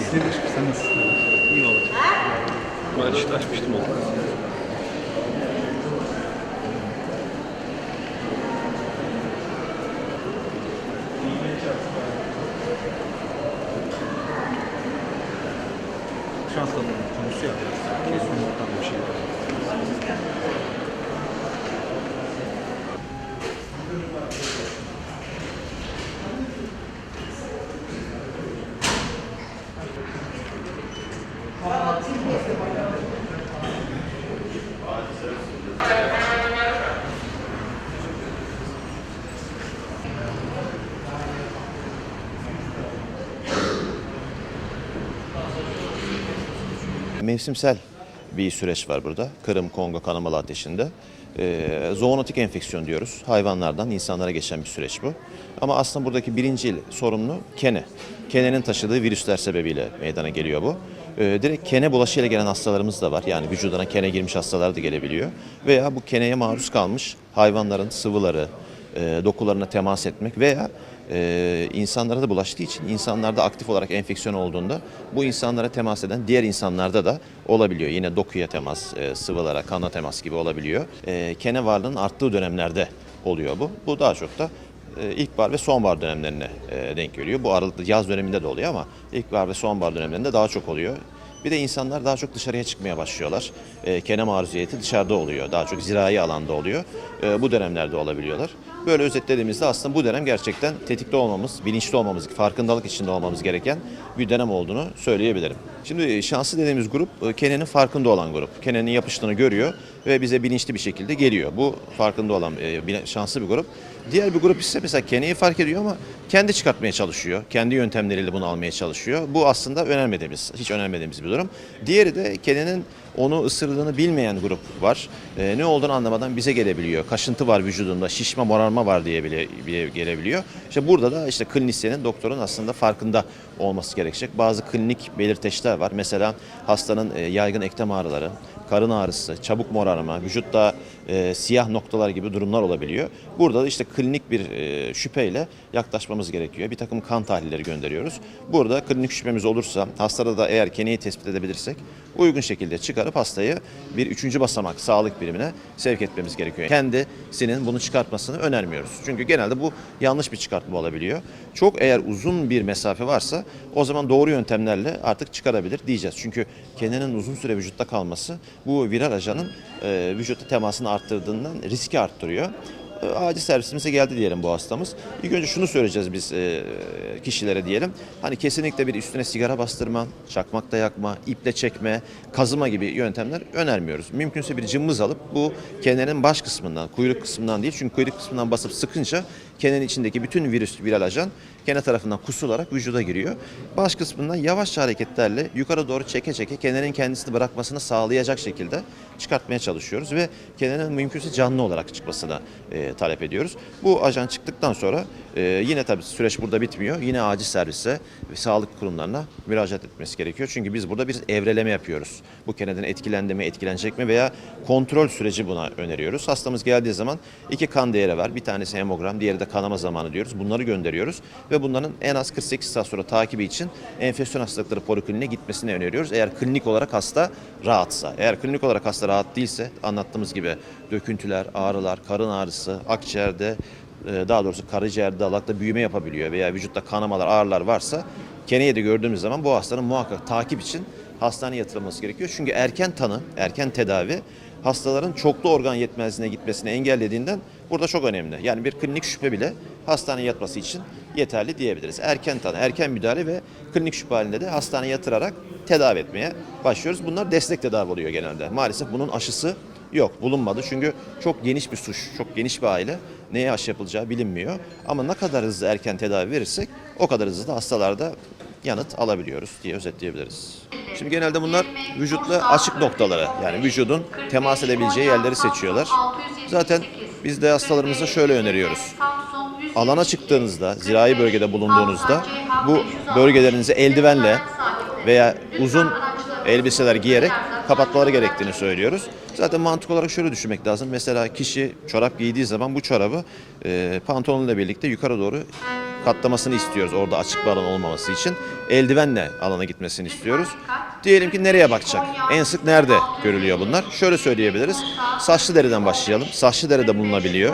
İyidir. Sen nasılsın? İyi olacak. Ben işte açmıştım onu. Şans alalım. Konusu ya biraz. Kesin ortam bir şey. Mevsimsel bir süreç var burada. Kırım, Kongo kanamalı ateşinde. Ee, zoonotik enfeksiyon diyoruz. Hayvanlardan insanlara geçen bir süreç bu. Ama aslında buradaki birinci sorumlu kene. Kenenin taşıdığı virüsler sebebiyle meydana geliyor bu. Ee, direkt kene bulaşıyla gelen hastalarımız da var. Yani vücuduna kene girmiş hastalar da gelebiliyor. Veya bu keneye maruz kalmış hayvanların sıvıları, e, dokularına temas etmek veya e, insanlara da bulaştığı için insanlarda aktif olarak enfeksiyon olduğunda bu insanlara temas eden diğer insanlarda da olabiliyor. Yine dokuya temas, e, sıvılara, kana temas gibi olabiliyor. E, kene varlığının arttığı dönemlerde oluyor bu. Bu daha çok da e, ilkbahar ve sonbahar dönemlerine e, denk geliyor. Bu aralıkta yaz döneminde de oluyor ama ilkbahar ve sonbahar dönemlerinde daha çok oluyor. Bir de insanlar daha çok dışarıya çıkmaya başlıyorlar. E, kene maruziyeti dışarıda oluyor. Daha çok zirai alanda oluyor. Bu dönemlerde olabiliyorlar. Böyle özetlediğimizde aslında bu dönem gerçekten tetikte olmamız, bilinçli olmamız, farkındalık içinde olmamız gereken bir dönem olduğunu söyleyebilirim. Şimdi e, şanslı dediğimiz grup e, Kene'nin farkında olan grup. Kene'nin yapıştığını görüyor ve bize bilinçli bir şekilde geliyor. Bu farkında olan e, şanslı bir grup. Diğer bir grup ise mesela Kene'yi fark ediyor ama kendi çıkartmaya çalışıyor. Kendi yöntemleriyle bunu almaya çalışıyor. Bu aslında önermediğimiz, hiç önermediğimiz bir durum. Diğeri de Kene'nin onu ısırdığını bilmeyen grup var. E, ne olduğunu anlamadan bize gelebiliyor. Kaşıntı var vücudunda, şişme, morarma var diye bile, bile gelebiliyor. İşte burada da işte klinisyenin, doktorun aslında farkında olması gerekecek. Bazı klinik belirteçler var. Mesela hastanın e, yaygın eklem ağrıları, karın ağrısı, çabuk morarma, vücutta e, siyah noktalar gibi durumlar olabiliyor. Burada da işte klinik bir e, şüpheyle yaklaşmamız gerekiyor. Bir takım kan tahlilleri gönderiyoruz. Burada klinik şüphemiz olursa, hastada da eğer keneyi tespit edebilirsek uygun şekilde çıkarıp hastayı bir üçüncü basamak sağlık birimine sevk etmemiz gerekiyor. Kendisinin bunu çıkartmasını önermiyoruz. Çünkü genelde bu yanlış bir çıkartma olabiliyor. Çok eğer uzun bir mesafe varsa o zaman doğru yöntemlerle artık çıkarabilir diyeceğiz. Çünkü kenenin uzun süre vücutta kalması bu viral ajanın e, vücutta temasını arttırdığından riski arttırıyor. E, acil servisimize geldi diyelim bu hastamız. İlk önce şunu söyleyeceğiz biz e, kişilere diyelim. Hani kesinlikle bir üstüne sigara bastırma, çakmakta yakma, iple çekme, kazıma gibi yöntemler önermiyoruz. Mümkünse bir cımbız alıp bu kenenin baş kısmından, kuyruk kısmından değil çünkü kuyruk kısmından basıp sıkınca kenenin içindeki bütün virüs, viral ajan kene tarafından kusularak vücuda giriyor. Baş kısmından yavaşça hareketlerle yukarı doğru çeke çeke kenenin kendisini bırakmasını sağlayacak şekilde çıkartmaya çalışıyoruz ve kenenin mümkünse canlı olarak çıkmasını e, talep ediyoruz. Bu ajan çıktıktan sonra e, yine tabii süreç burada bitmiyor. Yine acil servise ve sağlık kurumlarına müracaat etmesi gerekiyor. Çünkü biz burada bir evreleme yapıyoruz. Bu keneden etkilendi mi, etkilenecek mi veya kontrol süreci buna öneriyoruz. Hastamız geldiği zaman iki kan değeri var. Bir tanesi hemogram, diğeri de kanama zamanı diyoruz. Bunları gönderiyoruz ve bunların en az 48 saat sonra takibi için enfeksiyon hastalıkları polikliniğine gitmesini öneriyoruz. Eğer klinik olarak hasta rahatsa. Eğer klinik olarak hasta rahat değilse anlattığımız gibi döküntüler, ağrılar, karın ağrısı, akciğerde daha doğrusu karaciğerde dalakta büyüme yapabiliyor veya vücutta kanamalar, ağrılar varsa keneye de gördüğümüz zaman bu hastanın muhakkak takip için hastaneye yatırılması gerekiyor. Çünkü erken tanı, erken tedavi hastaların çoklu organ yetmezliğine gitmesini engellediğinden burada çok önemli. Yani bir klinik şüphe bile hastaneye yatması için yeterli diyebiliriz. Erken tanı, erken müdahale ve klinik şüphe halinde de hastaneye yatırarak tedavi etmeye başlıyoruz. Bunlar destek tedavi oluyor genelde. Maalesef bunun aşısı yok, bulunmadı. Çünkü çok geniş bir suç, çok geniş bir aile. Neye aşı yapılacağı bilinmiyor. Ama ne kadar hızlı erken tedavi verirsek o kadar hızlı da hastalarda yanıt alabiliyoruz diye özetleyebiliriz. Şimdi genelde bunlar vücutla açık noktaları yani vücudun temas edebileceği yerleri seçiyorlar. Zaten biz de hastalarımıza şöyle öneriyoruz. Alana çıktığınızda, zirai bölgede bulunduğunuzda bu bölgelerinizi eldivenle veya uzun elbiseler giyerek kapatmaları gerektiğini söylüyoruz. Zaten mantık olarak şöyle düşünmek lazım. Mesela kişi çorap giydiği zaman bu çorabı e, pantolonla birlikte yukarı doğru katlamasını istiyoruz orada açık bir alan olmaması için. Eldivenle alana gitmesini istiyoruz. Diyelim ki nereye bakacak? En sık nerede görülüyor bunlar? Şöyle söyleyebiliriz. Saçlı deriden başlayalım. Saçlı deride bulunabiliyor.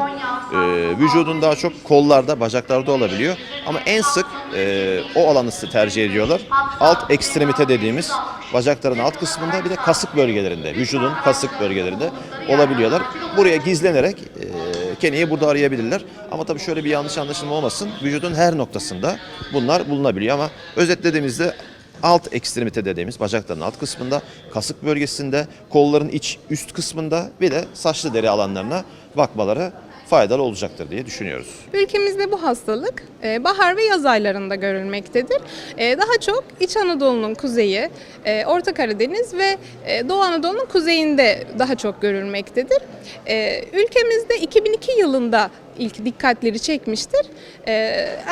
Ee, vücudun daha çok kollarda, bacaklarda olabiliyor. Ama en sık e, o alanı tercih ediyorlar. Alt ekstremite dediğimiz bacakların alt kısmında bir de kasık bölgelerinde, vücudun kasık bölgelerinde olabiliyorlar. Buraya gizlenerek e, keneyi burada arayabilirler. Ama tabii şöyle bir yanlış anlaşılma olmasın. Vücudun her noktasında bunlar bulunabiliyor ama özetlediğimizde alt ekstremite dediğimiz bacakların alt kısmında, kasık bölgesinde, kolların iç üst kısmında bir de saçlı deri alanlarına bakmaları faydalı olacaktır diye düşünüyoruz. Ülkemizde bu hastalık e, bahar ve yaz aylarında görülmektedir. E, Daha çok İç Anadolu'nun kuzeyi, e, Orta Karadeniz ve Doğu Anadolu'nun kuzeyinde daha çok görülmektedir. Ülkemizde 2002 yılında ilk dikkatleri çekmiştir. E,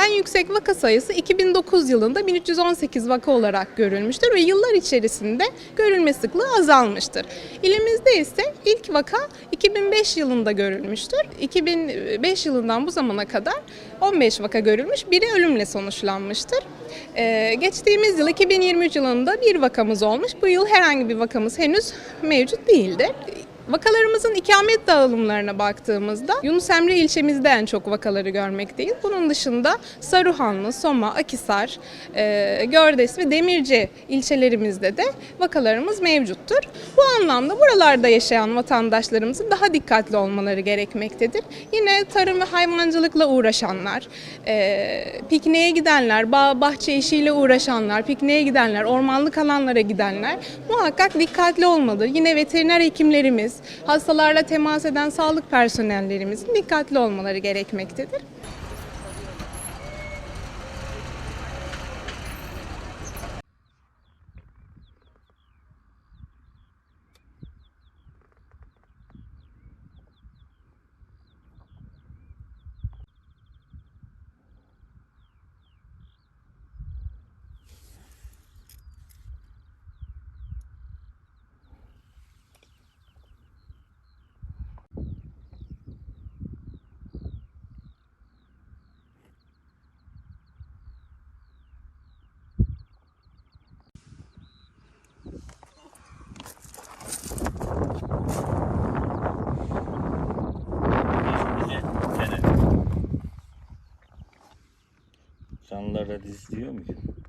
En yüksek vaka sayısı 2009 yılında 1318 vaka olarak görülmüştür ve yıllar içerisinde görülme sıklığı azalmıştır. İlimizde ise ilk vaka 2005 yılında görülmüştür. 2005 yılından bu zamana kadar 15 vaka görülmüş, biri ölümle sonuçlanmıştır. Ee, geçtiğimiz yıl 2023 yılında bir vakamız olmuş. Bu yıl herhangi bir vakamız henüz mevcut değildir. Vakalarımızın ikamet dağılımlarına baktığımızda Yunus Emre ilçemizde en çok vakaları görmekteyiz. Bunun dışında Saruhanlı, Soma, Akisar, e, Gördes ve Demirci ilçelerimizde de vakalarımız mevcuttur. Bu anlamda buralarda yaşayan vatandaşlarımızın daha dikkatli olmaları gerekmektedir. Yine tarım ve hayvancılıkla uğraşanlar, e, pikniğe gidenler, bağ bahçe işiyle uğraşanlar, pikniğe gidenler, ormanlık alanlara gidenler muhakkak dikkatli olmalıdır. Yine veteriner hekimlerimiz, hastalarla temas eden sağlık personellerimizin dikkatli olmaları gerekmektedir. Dizi izliyor muydun? Hı?